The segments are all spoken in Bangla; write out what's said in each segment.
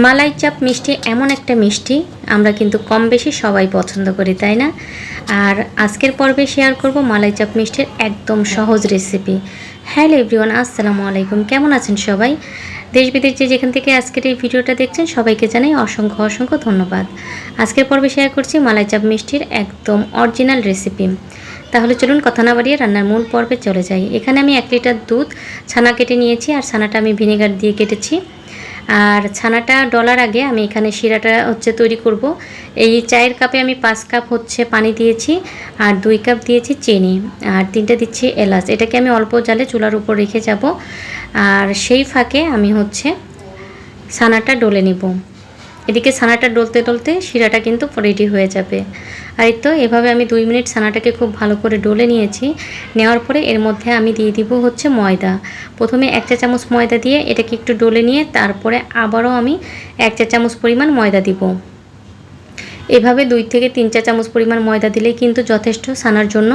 মালাই চাপ মিষ্টি এমন একটা মিষ্টি, আমরা কিন্তু কম বেশি সবাই পছন্দ করি, তাই না? আর আজকের পর্বে শেয়ার করব মালাই চাপ মিষ্টির একদম সহজ রেসিপি হ্যালো এভরিওয়ান আসসালামু আলাইকুম, কেমন আছেন সবাই? দেশ বিদেশ যে যেখান থেকে আজকের এই ভিডিওটা দেখছেন, সবাইকে জানাই অসংখ্য অসংখ্য ধন্যবাদ। আজকের পর্বে শেয়ার করছি মালাই চাপ মিষ্টির একদম অরিজিনাল রেসিপি তাহলে চলুন কথা না বাড়িয়ে রান্নার মূল পর্বে চলে যাই। এখানে আমি এক লিটার দুধ, ছানা কেটে নিয়েছি, আর ছানাটা আমি ভিনেগার দিয়ে কেটেছি। আর ছানাটা ডলার আগে আমি এখানে শিরাটা হচ্ছে তৈরি করব। এই চায়ের কাপে আমি পাঁচ কাপ হচ্ছে পানি দিয়েছি আর দুই কাপ দিয়েছি চিনি আর তিনটা দিচ্ছি এলাচ। এটাকে আমি অল্প জালে চুলার উপর রেখে যাব আর সেই ফাঁকে আমি হচ্ছে ছানাটা ডলে নিব। এদিকে ছানাটা ডলতে ডলতে শিরাটা কিন্তু রেডি হয়ে যাবে। আর তো, এভাবে আমি দুই মিনিট ছানাটাকে খুব ভালো করে ডলে নিয়েছি। নেওয়ার পরে এর মধ্যে আমি দিয়ে দিব হচ্ছে ময়দা। প্রথমে এক চা চামচ ময়দা দিয়ে এটাকে একটু ডলে নিয়ে তারপরে আবারও আমি এক চা চামচ পরিমাণ ময়দা দিব। এভাবে দুই থেকে তিন চা চামচ পরিমাণ ময়দা দিলেই কিন্তু যথেষ্ট ছানার জন্য।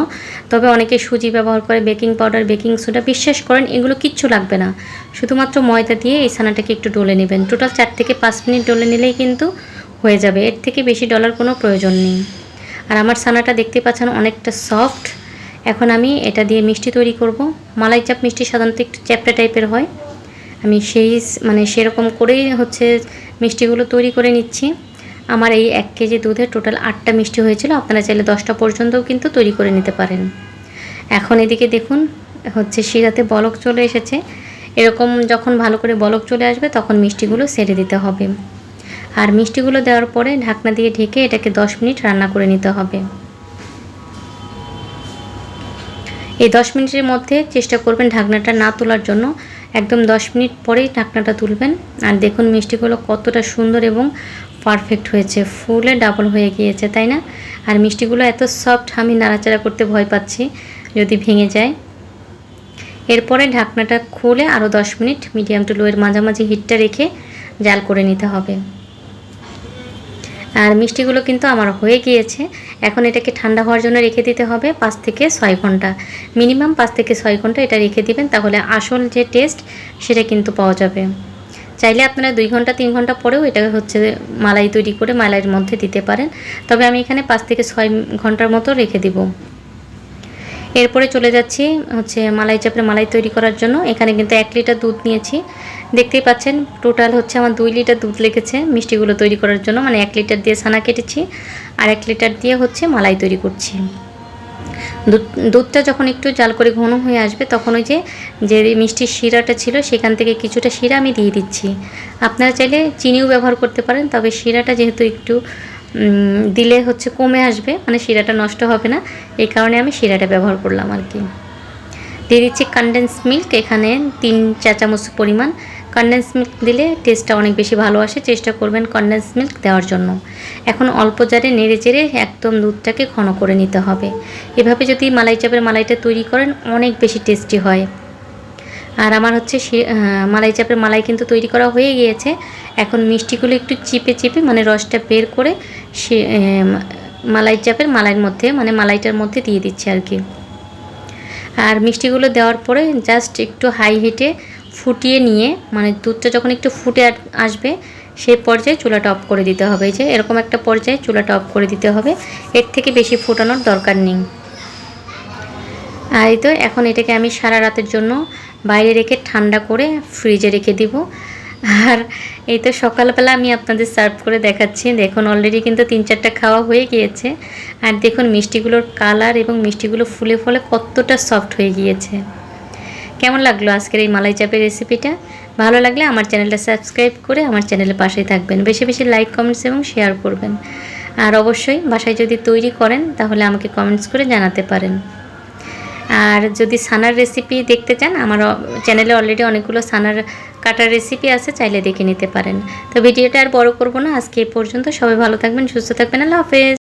তবে অনেকে সুজি ব্যবহার করে, বেকিং পাউডার, বেকিং সোডা বিশ্বাস করেন, এগুলো কিচ্ছু লাগবে না। শুধুমাত্র ময়দা দিয়ে এই ছানাটাকে একটু ডলে নেবেন। টোটাল চার থেকে পাঁচ মিনিট ডলে নিলেই কিন্তু হয়ে যাবে। এর থেকে বেশি ডলার কোনো প্রয়োজন নেই। আর আমার ছানাটা দেখতে পাচ্ছেন অনেকটা সফট এখন আমি এটা দিয়ে মিষ্টি তৈরি করব। মালাই চাপ মিষ্টি সাধারণত একটু চ্যাপটা টাইপের হয়। আমি সেই মানে সেরকম করেই হচ্ছে মিষ্টিগুলো তৈরি করে নিচ্ছি। আমার এই এক কেজি দুধে টোটাল আটটা মিষ্টি হয়েছিল। আপনারা চাইলে দশটা পর্যন্তও কিন্তু তৈরি করে নিতে পারেন। এখন এদিকে দেখুন, হচ্ছে শিরাতে বলক চলে এসেছে। এরকম যখন ভালো করে বলক চলে আসবে, তখন মিষ্টিগুলো সেরে দিতে হবে। আর মিষ্টিগুলো দেওয়ার পরে ঢাকনা দিয়ে ঢেকে এটাকে দশ মিনিট রান্না করে নিতে হবে। এই দশ মিনিটের মধ্যে চেষ্টা করবেন ঢাকনাটা না তোলার জন্য। একদম দশ মিনিট পরেই ঢাকনাটা তুলবেন। আর দেখুন মিষ্টিগুলো কতটা সুন্দর এবং পারফেক্ট হয়েছে। ফুলে ডাবল হয়ে গিয়েছে, তাই না? আর মিষ্টিগুলো এত সফট, আমি নাড়াচাড়া করতে ভয় পাচ্ছি যদি ভেঙে যায়। এরপরে ঢাকনাটা খুলে আরও দশ মিনিট মিডিয়াম টু লোয়ের মাঝামাঝি হিটটা রেখে জাল করে নিতে হবে। আর মিষ্টিগুলো কিন্তু আমার হয়ে গিয়েছে। এখন এটাকে ঠান্ডা হওয়ার জন্য রেখে দিতে হবে পাঁচ থেকে ছয় ঘণ্টা। মিনিমাম পাঁচ থেকে ছয় ঘণ্টা এটা রেখে দিবেন, তাহলে আসল যে টেস্ট সেটা কিন্তু পাওয়া যাবে। চাইলে আপনারা দুই ঘণ্টা, তিন ঘণ্টা পরেও এটা হচ্ছে মালাই তৈরি করে মালাইয়ের মধ্যে দিতে পারেন। তবে আমি এখানে পাঁচ থেকে ছয় ঘণ্টার মতো রেখে দিব। এরপরে চলে যাচ্ছি হচ্ছে মালাই চাপের মালাই তৈরি করার জন্য। এখানে কিন্তু এক লিটার দুধ নিয়েছি। দেখতেই পাচ্ছেন টোটাল হচ্ছে আমার দুই লিটার দুধ লেগেছে মিষ্টিগুলো তৈরি করার জন্য। মানে এক লিটার দিয়ে ছানা কেটেছি আর এক লিটার দিয়ে হচ্ছে মালাই তৈরি করছি। দুধ, দুধটা যখন একটু জাল করে ঘন হয়ে আসবে, তখন ওই যে যে মিষ্টির শিরাটা ছিল, সেখান থেকে কিছুটা শিরা আমি দিয়ে দিচ্ছি। আপনারা চাইলে চিনিও ব্যবহার করতে পারেন, তবে শিরাটা যেহেতু একটু দিলে হচ্ছে কমে আসবে মানে শিরাটা নষ্ট হবে না। এই কারণে আমি শিরাটা ব্যবহার করলাম আর কি। দিয়ে দিচ্ছি কনডেন্স মিল্ক এখানে তিন চা চামচ পরিমাণ কনডেন্স মিল্ক দিলে টেস্টটা অনেক বেশি ভালো আসে। চেষ্টা করবেন কনডেন্স মিল্ক দেওয়ার জন্য। এখন অল্প জারে নেড়ে চেড়ে একদম দুধটাকে ঘন করে নিতে হবে। এভাবে যদি মালাই চাপের মালাইটা তৈরি করেন, অনেক বেশি টেস্টি হয়। আর আমার হচ্ছে মালাই চাপের মালাই কিন্তু তৈরি করা হয়ে গিয়েছে। এখন মিষ্টিগুলো একটু চিপে চিপে মানে রসটা বের করে সে মালাই চাপের মালাইয়ের মধ্যে মানে মালাইটার মধ্যে দিয়ে দিচ্ছি আর কি। আর মিষ্টিগুলো দেওয়ার পরে জাস্ট একটু হাই হিটে ফুটিয়ে নিয়ে মানে দুধটা যখন একটু ফুটে আসবে সেই পর্যায়ে চুলাটা অফ করে দিতে হবে। যে এরকম একটা পর্যায়ে চুলাটা অফ করে দিতে হবে। এর থেকে বেশি ফোটানোর দরকার নেই। আর এই তো এখন এটাকে আমি সারা রাতের জন্য বাইরে রেখে ঠান্ডা করে ফ্রিজে রেখে দিব। আর এই তো সকালবেলা আমি আপনাদের সার্ভ করে দেখাচ্ছি। দেখুন অলরেডি কিন্তু তিন চারটা খাওয়া হয়ে গিয়েছে। আর দেখুন, মিষ্টিগুলোর কালার এবং মিষ্টিগুলো ফুলে ফলে কতটা সফট হয়ে গিয়েছে। কেমন লাগল আজকের এই মালাই চাপের রেসিপিটা ভালো লাগলে আমার চ্যানেলটা সাবস্ক্রাইব করে আমার চ্যানেলের পাশেই থাকবেন। বেশি বেশি লাইক কমেন্টস এবং শেয়ার করবেন। আর অবশ্যই বাসায় যদি তৈরি করেন, তাহলে আমাকে কমেন্টস করে জানাতে পারেন। আর যদি সানার রেসিপি দেখতে চান, আমার চ্যানেলে অলরেডি অনেকগুলো সানার কাটার রেসিপি আছে, চাইলে দেখে নিতে পারেন। তো ভিডিওটা আর বড় করব না। আজকে এ পর্যন্ত সবাই ভালো থাকবেন, সুস্থ থাকবেন। আল্লাহ হাফেজ।